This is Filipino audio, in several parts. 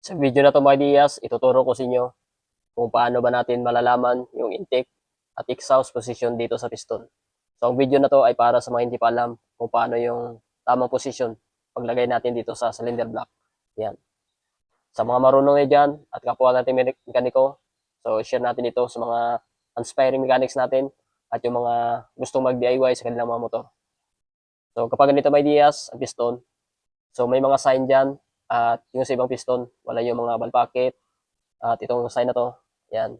Sa video na to mga Diaz, ituturo ko sa inyo kung paano ba natin malalaman yung intake at exhaust position dito sa piston. So ang video na to ay para sa mga hindi pa alam kung paano yung tamang position paglagay natin dito sa cylinder block. Yan. Sa mga marunong na dyan at kapwa natin mekan- mekaniko, so share natin ito sa mga aspiring mechanics natin at yung mga gustong mag-DIY sa kanilang mga motor. So kapag ganito may Diaz, ang piston, so may mga sign dyan at yung sa ibang piston, wala yung mga ball pocket. At itong sign na to, yan.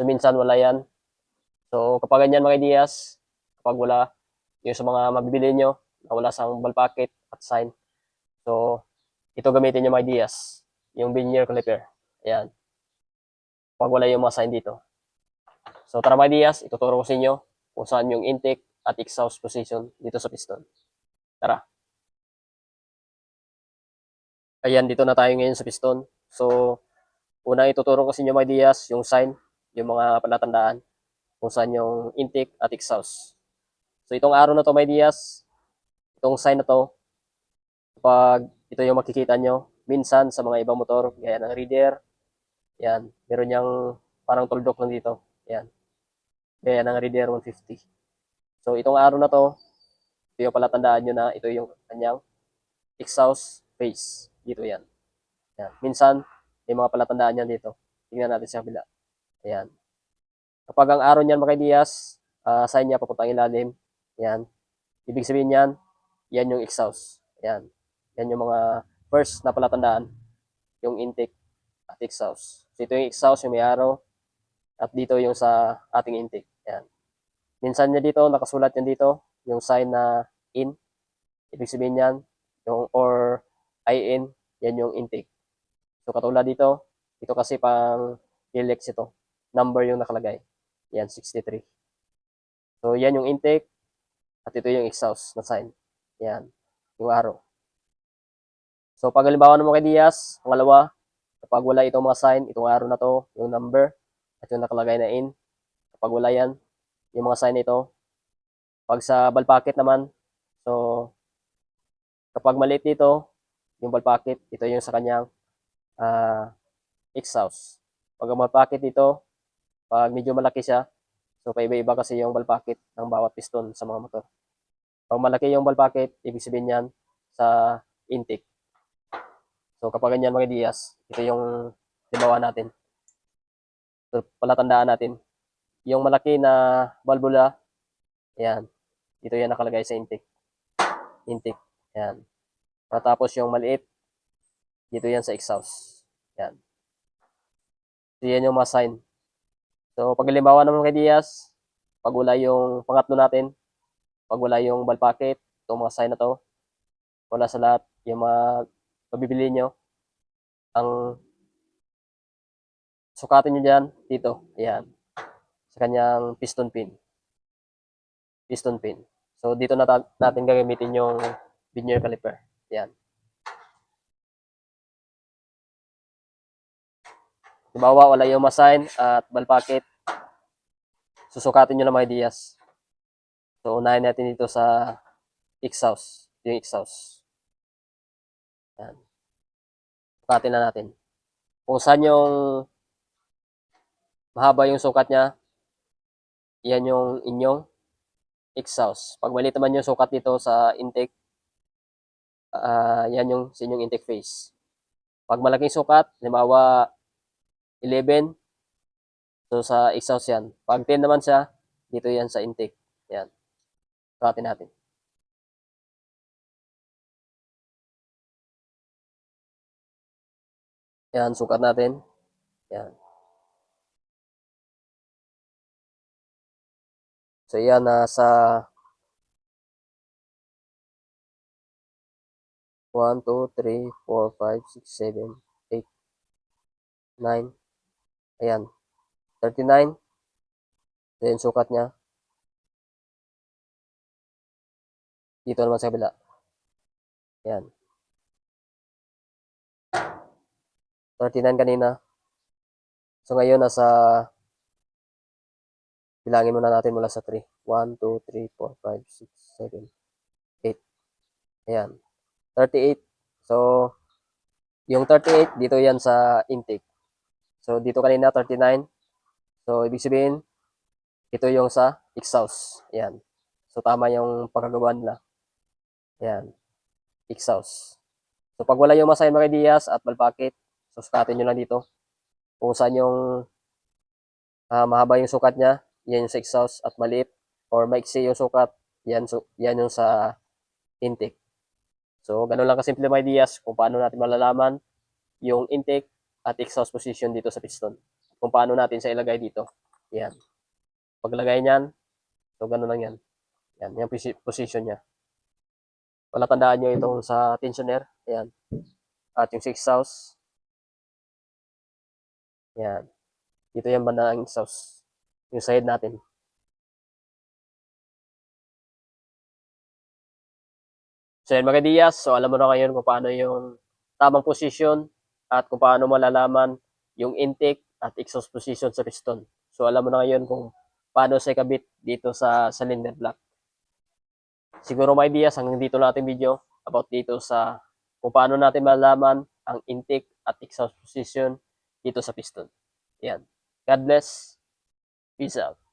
So minsan wala yan. So kapag ganyan mga ideas, kapag wala, yung sa mga mabibili nyo, na wala sa ball pocket at sign. So ito gamitin nyo mga ideas, yung veneer caliper. Ayan. Kapag wala yung mga sign dito. So tara mga ideas, ituturo ko sa inyo kung saan yung intake at exhaust position dito sa piston. Tara. Ayan, dito na tayo ngayon sa piston. So, una ituturo ko sa inyo mga ideas, yung sign, yung mga palatandaan, kung saan yung intake at exhaust. So, itong araw na to mga ideas, itong sign na to, kapag ito yung makikita nyo, minsan sa mga ibang motor, gaya ng reader, yan, meron niyang parang tuldok lang dito, yan, gaya ng reader 150. So, itong araw na to, ito yung palatandaan nyo na ito yung kanyang exhaust phase. Dito yan. Yan. Minsan, may mga palatandaan yan dito. Tingnan natin sa kabila. Ayan. Kapag ang araw niyan mga uh, sign niya papuntang ilalim. Yan. Ibig sabihin niyan, yan yung exhaust. Yan. Yan yung mga first na palatandaan. Yung intake at exhaust. So ito yung exhaust, yung may araw. At dito yung sa ating intake. Yan. Minsan niya dito, nakasulat yan dito, yung sign na in. Ibig sabihin niyan, yung or IN, yan yung intake. So katulad dito, ito kasi pang Helix ito. Number yung nakalagay. Yan, 63. So yan yung intake at ito yung exhaust na sign. Yan, yung arrow. So pag halimbawa mo kay Diaz, pangalawa, kapag wala itong mga sign, itong arrow na to, yung number, at yung nakalagay na in, kapag wala yan, yung mga sign nito, pag sa ball pocket naman, so kapag maliit dito, yung ball pocket, ito yung sa kanyang uh, exhaust. Pag ang ball pocket dito, pag medyo malaki siya, so paiba-iba kasi yung ball pocket ng bawat piston sa mga motor. Pag malaki yung ball pocket, ibig sabihin yan sa intake. So kapag ganyan mga Diaz, ito yung libawa natin. So palatandaan natin. Yung malaki na valvula, yan. Dito yan nakalagay sa intake. Intake. Yan. Matapos yung maliit, dito yan sa exhaust. Yan. So, yan yung mga sign. So, pag halimbawa naman kay Diaz, pag wala yung pangatlo natin, pag wala yung ball pocket, itong mga sign na to, wala sa lahat, yung mga pabibili nyo, ang sukatin nyo dyan, dito, ayan, sa kanyang piston pin. Piston pin. So, dito na natin gagamitin yung veneer caliper. Yan. Halimbawa, wala yung masign at ball pocket. Susukatin nyo na mga ideas. So, unahin natin dito sa exhaust. Yung exhaust. Yan. Sukatin na natin. Kung saan yung mahaba yung sukat niya, yan yung inyong exhaust. Pag maliit naman yung sukat dito sa intake, uh, yan yung inyong intake phase. Pag malaking sukat, halimbawa 11, so sa exhaust yan. Pag 10 naman siya, dito yan sa intake. Yan. Sukatin natin. Yan, sukat natin. Yan. So yan, nasa 1, 2, 3, 4, 5, 6, 7, 8, 9. Ayan. 39. Then, sukat niya. Dito naman sa kabila. Ayan. 39 kanina. So, ngayon, nasa bilangin muna natin mula sa 3. 1, 2, 3, 4, 5, 6, 7, 8. Ayan. 38. So, Yung 38, dito yan sa intake. So, dito kanina 39. So, ibig sabihin, ito yung sa exhaust. Yan. So, tama yung pagkagawa nila. Yan. Exhaust. So, pag wala yung masay mga Diaz at balpakit, so, sukatin nyo lang dito. Kung saan yung ah, mahaba yung sukat niya, yan yung sa exhaust at maliit. Or maiksi yung sukat, yan, so, yan yung sa intake. So, ganun lang kasimple mga Diaz kung paano natin malalaman yung intake at exhaust position dito sa piston. Kung paano natin siya ilagay dito. Yan. Paglagay niyan, so ganun lang yan. Yan, yung posi- position niya. Wala tandaan nyo itong sa tensioner. Yan. At yung exhaust. Yan. Dito yung banda ng exhaust. Yung side natin. So yan mga Diaz, so alam mo na ngayon kung paano yung tamang position at kung paano malalaman yung intake at exhaust position sa piston. So alam mo na ngayon kung paano sa ikabit dito sa cylinder block. Siguro may ideas hanggang dito lang ating video about dito sa kung paano natin malalaman ang intake at exhaust position dito sa piston. Yan. God bless. Peace out.